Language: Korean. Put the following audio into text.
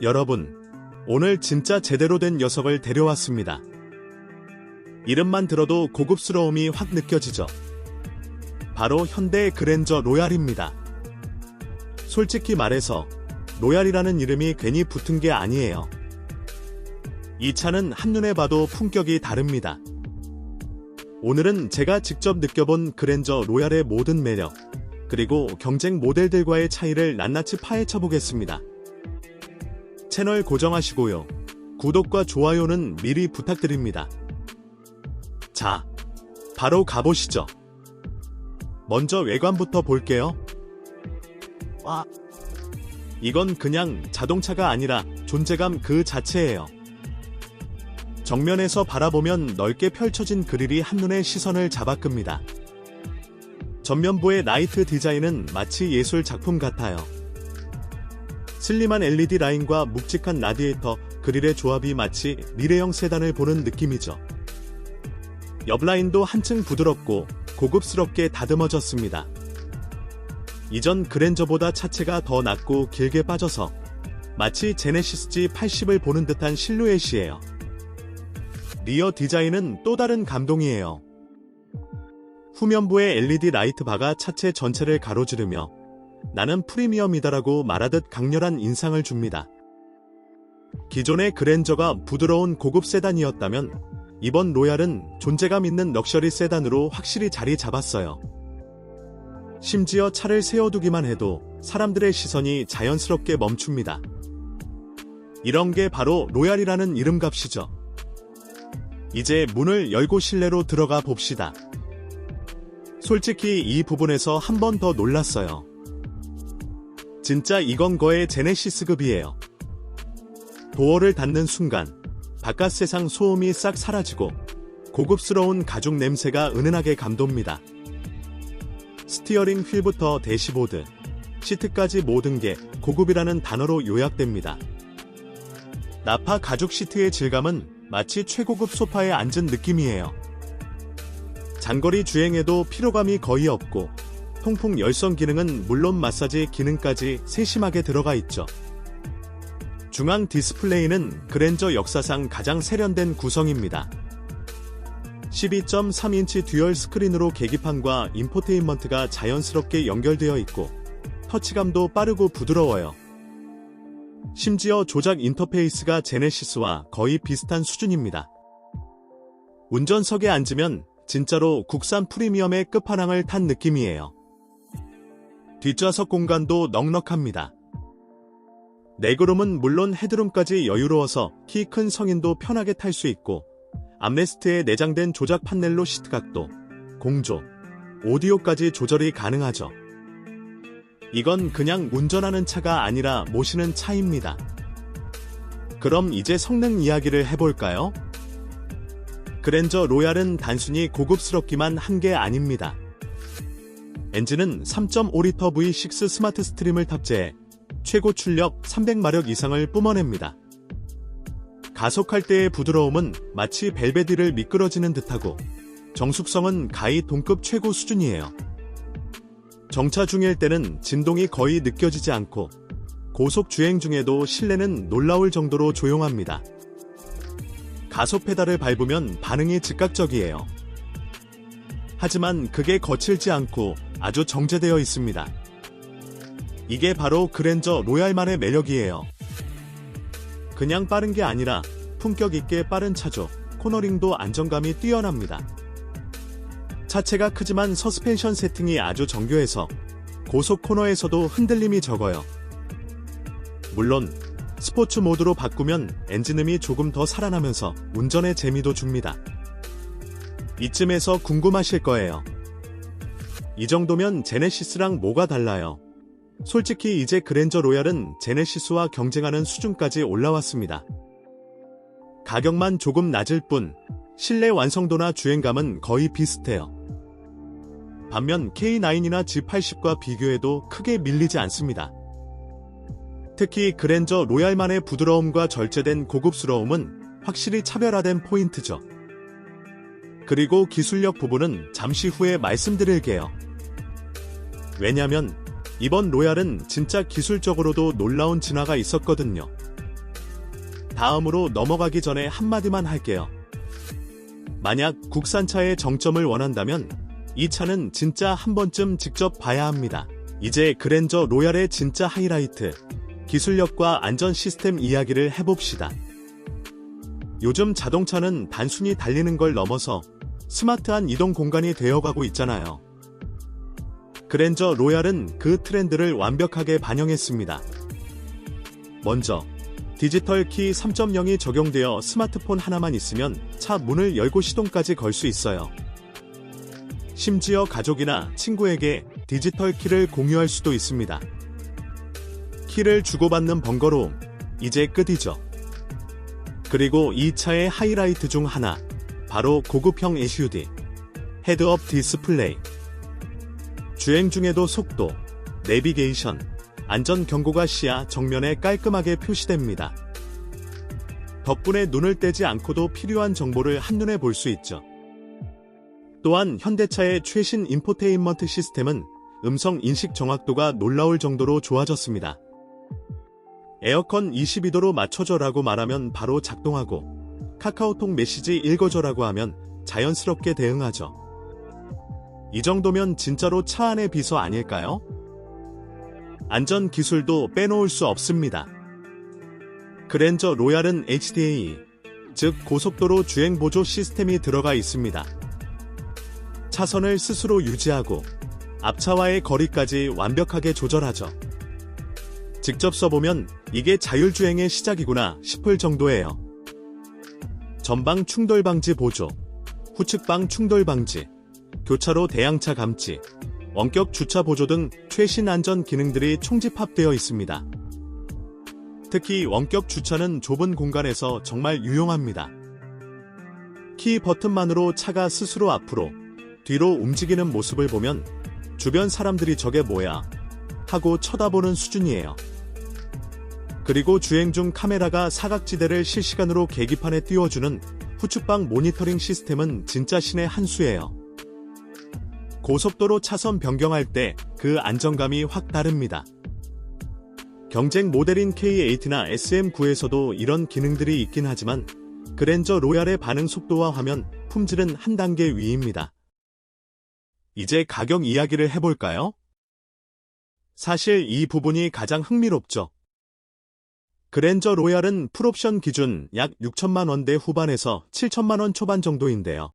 여러분, 오늘 진짜 제대로 된 녀석을 데려왔습니다. 이름만 들어도 고급스러움이 확 느껴지죠. 바로 현대 그랜저 로얄입니다. 솔직히 말해서 로얄이라는 이름이 괜히 붙은 게 아니에요. 이 차는 한눈에 봐도 품격이 다릅니다. 오늘은 제가 직접 느껴본 그랜저 로얄의 모든 매력, 그리고 경쟁 모델들과의 차이를 낱낱이 파헤쳐 보겠습니다. 채널 고정하시고요. 구독과 좋아요는 미리 부탁드립니다. 자, 바로 가보시죠. 먼저 외관부터 볼게요. 와, 이건 그냥 자동차가 아니라 존재감 그 자체예요. 정면에서 바라보면 넓게 펼쳐진 그릴이 한눈에 시선을 잡아끕니다. 전면부의 라이트 디자인은 마치 예술 작품 같아요. 슬림한 LED 라인과 묵직한 라디에이터, 그릴의 조합이 마치 미래형 세단을 보는 느낌이죠. 옆 라인도 한층 부드럽고 고급스럽게 다듬어졌습니다. 이전 그랜저보다 차체가 더 낮고 길게 빠져서 마치 제네시스 G80을 보는 듯한 실루엣이에요. 리어 디자인은 또 다른 감동이에요. 후면부의 LED 라이트 바가 차체 전체를 가로지르며 나는 프리미엄이다라고 말하듯 강렬한 인상을 줍니다. 기존의 그랜저가 부드러운 고급 세단이었다면 이번 로얄은 존재감 있는 럭셔리 세단으로 확실히 자리 잡았어요. 심지어 차를 세워두기만 해도 사람들의 시선이 자연스럽게 멈춥니다. 이런 게 바로 로얄이라는 이름값이죠. 이제 문을 열고 실내로 들어가 봅시다. 솔직히 이 부분에서 한 번 더 놀랐어요. 진짜 이건 거의 제네시스급이에요. 도어를 닫는 순간 바깥 세상 소음이 싹 사라지고 고급스러운 가죽 냄새가 은은하게 감돕니다. 스티어링 휠부터 대시보드, 시트까지 모든 게 고급이라는 단어로 요약됩니다. 나파 가죽 시트의 질감은 마치 최고급 소파에 앉은 느낌이에요. 장거리 주행에도 피로감이 거의 없고 통풍 열선 기능은 물론 마사지 기능까지 세심하게 들어가 있죠. 중앙 디스플레이는 그랜저 역사상 가장 세련된 구성입니다. 12.3인치 듀얼 스크린으로 계기판과 인포테인먼트가 자연스럽게 연결되어 있고 터치감도 빠르고 부드러워요. 심지어 조작 인터페이스가 제네시스와 거의 비슷한 수준입니다. 운전석에 앉으면 진짜로 국산 프리미엄의 끝판왕을 탄 느낌이에요. 뒷좌석 공간도 넉넉합니다. 네그룸은 물론 헤드룸까지 여유로워서 키 큰 성인도 편하게 탈 수 있고 암레스트에 내장된 조작 판넬로 시트 각도, 공조, 오디오까지 조절이 가능하죠. 이건 그냥 운전하는 차가 아니라 모시는 차입니다. 그럼 이제 성능 이야기를 해볼까요? 그랜저 로얄은 단순히 고급스럽기만 한 게 아닙니다. 엔진은 3.5리터 V6 스마트 스트림을 탑재해 최고 출력 300마력 이상을 뿜어냅니다. 가속할 때의 부드러움은 마치 벨베디를 미끄러지는 듯하고 정숙성은 가히 동급 최고 수준이에요. 정차 중일 때는 진동이 거의 느껴지지 않고 고속 주행 중에도 실내는 놀라울 정도로 조용합니다. 가속 페달을 밟으면 반응이 즉각적이에요. 하지만 그게 거칠지 않고 아주 정제되어 있습니다. 이게 바로 그랜저 로얄만의 매력이에요. 그냥 빠른 게 아니라 품격 있게 빠른 차죠. 코너링도 안정감이 뛰어납니다. 차체가 크지만 서스펜션 세팅이 아주 정교해서 고속 코너에서도 흔들림이 적어요. 물론 스포츠 모드로 바꾸면 엔진음이 조금 더 살아나면서 운전의 재미도 줍니다. 이쯤에서 궁금하실 거예요. 이 정도면 제네시스랑 뭐가 달라요? 솔직히 이제 그랜저 로얄은 제네시스와 경쟁하는 수준까지 올라왔습니다. 가격만 조금 낮을 뿐 실내 완성도나 주행감은 거의 비슷해요. 반면 K9이나 G80과 비교해도 크게 밀리지 않습니다. 특히 그랜저 로얄만의 부드러움과 절제된 고급스러움은 확실히 차별화된 포인트죠. 그리고 기술력 부분은 잠시 후에 말씀드릴게요. 왜냐면 이번 로얄은 진짜 기술적으로도 놀라운 진화가 있었거든요. 다음으로 넘어가기 전에 한마디만 할게요. 만약 국산차의 정점을 원한다면 이 차는 진짜 한 번쯤 직접 봐야 합니다. 이제 그랜저 로얄의 진짜 하이라이트, 기술력과 안전 시스템 이야기를 해봅시다. 요즘 자동차는 단순히 달리는 걸 넘어서 스마트한 이동 공간이 되어가고 있잖아요. 그랜저 로얄은 그 트렌드를 완벽하게 반영했습니다. 먼저, 디지털 키 3.0이 적용되어 스마트폰 하나만 있으면 차 문을 열고 시동까지 걸 수 있어요. 심지어 가족이나 친구에게 디지털 키를 공유할 수도 있습니다. 키를 주고받는 번거로움, 이제 끝이죠. 그리고 이 차의 하이라이트 중 하나, 바로 고급형 SUD, 헤드업 디스플레이. 주행 중에도 속도, 내비게이션, 안전 경고가 시야 정면에 깔끔하게 표시됩니다. 덕분에 눈을 떼지 않고도 필요한 정보를 한눈에 볼 수 있죠. 또한 현대차의 최신 인포테인먼트 시스템은 음성 인식 정확도가 놀라울 정도로 좋아졌습니다. 에어컨 22도로 맞춰줘라고 말하면 바로 작동하고 카카오톡 메시지 읽어줘라고 하면 자연스럽게 대응하죠. 이 정도면 진짜로 차 안의 비서 아닐까요? 안전 기술도 빼놓을 수 없습니다. 그랜저 로얄은 HDA, 즉 고속도로 주행 보조 시스템이 들어가 있습니다. 차선을 스스로 유지하고 앞차와의 거리까지 완벽하게 조절하죠. 직접 써보면 이게 자율주행의 시작이구나 싶을 정도예요. 전방 충돌 방지 보조, 후측방 충돌 방지, 교차로 대양차 감지, 원격 주차 보조 등 최신 안전 기능들이 총집합되어 있습니다. 특히 원격 주차는 좁은 공간에서 정말 유용합니다. 키 버튼만으로 차가 스스로 앞으로, 뒤로 움직이는 모습을 보면 주변 사람들이 저게 뭐야 하고 쳐다보는 수준이에요. 그리고 주행 중 카메라가 사각지대를 실시간으로 계기판에 띄워주는 후측방 모니터링 시스템은 진짜 신의 한 수예요. 고속도로 차선 변경할 때 그 안정감이 확 다릅니다. 경쟁 모델인 K8나 SM9에서도 이런 기능들이 있긴 하지만 그랜저 로얄의 반응 속도와 화면, 품질은 한 단계 위입니다. 이제 가격 이야기를 해볼까요? 사실 이 부분이 가장 흥미롭죠. 그랜저 로얄은 풀옵션 기준 약 6천만 원대 후반에서 7천만 원 초반 정도인데요.